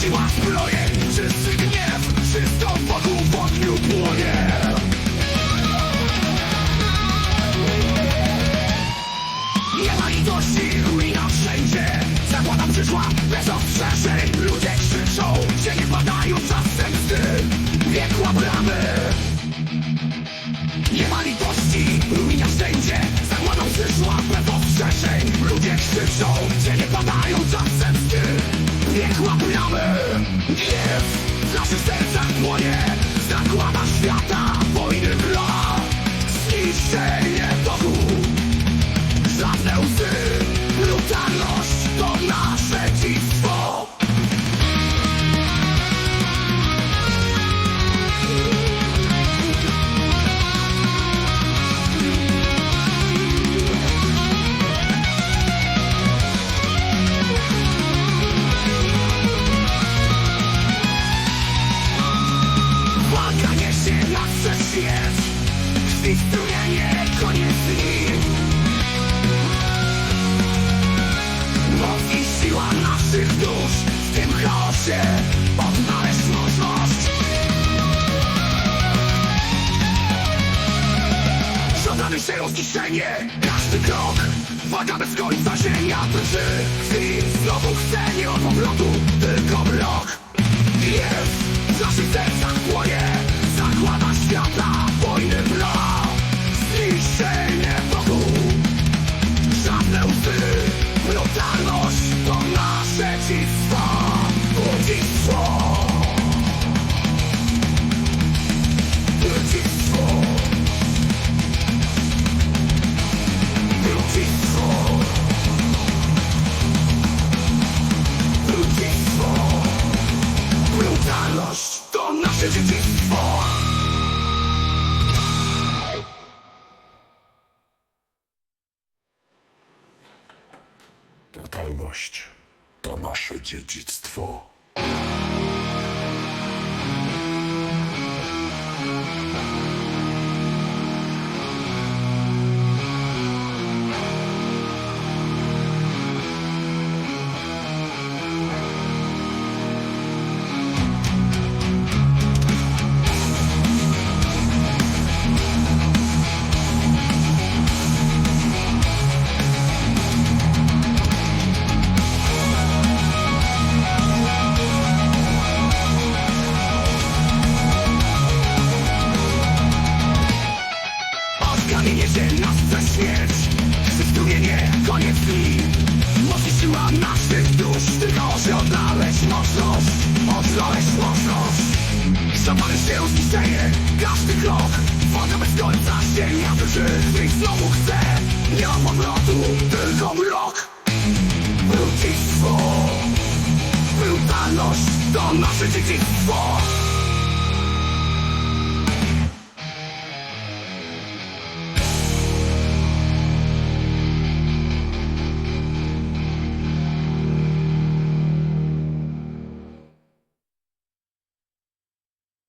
Siła zbrojeń, czysty gniew Wszystko wokół w ogniu płonie Nie ma litości, Ludzie krzyczą, cienie padają czasem sty Piekła bramy Gniew w naszych sercach płonie Zagłada świata, wojny brak Strumienie, koniec Moc i siła naszych dusz W tym chaosie odnaleźć możliwość się o zniszczenie Każdy krok Waga bez końca ziemia drży Krwi znowu chce nie od powrotu Tylko mrok Gniew w naszych sercach płonie Zakłada świata Brutalność to nasze dziedzictwo Brutalność to nasze dziedzictwo. Odkamienie się nas przez śmierć. Przystumienie, koniec dni. Moc i siła naszych dusz Tylko że odnaleźć mocność. Odnaleźć mocność. Zapalę się zniszczenie Każdy krok. Woda bez końca Ziemia drży Krwi znowu chce Nie ma powrotu Tylko mrok. Brudzictwo Brutalność To nasze dziedzictwo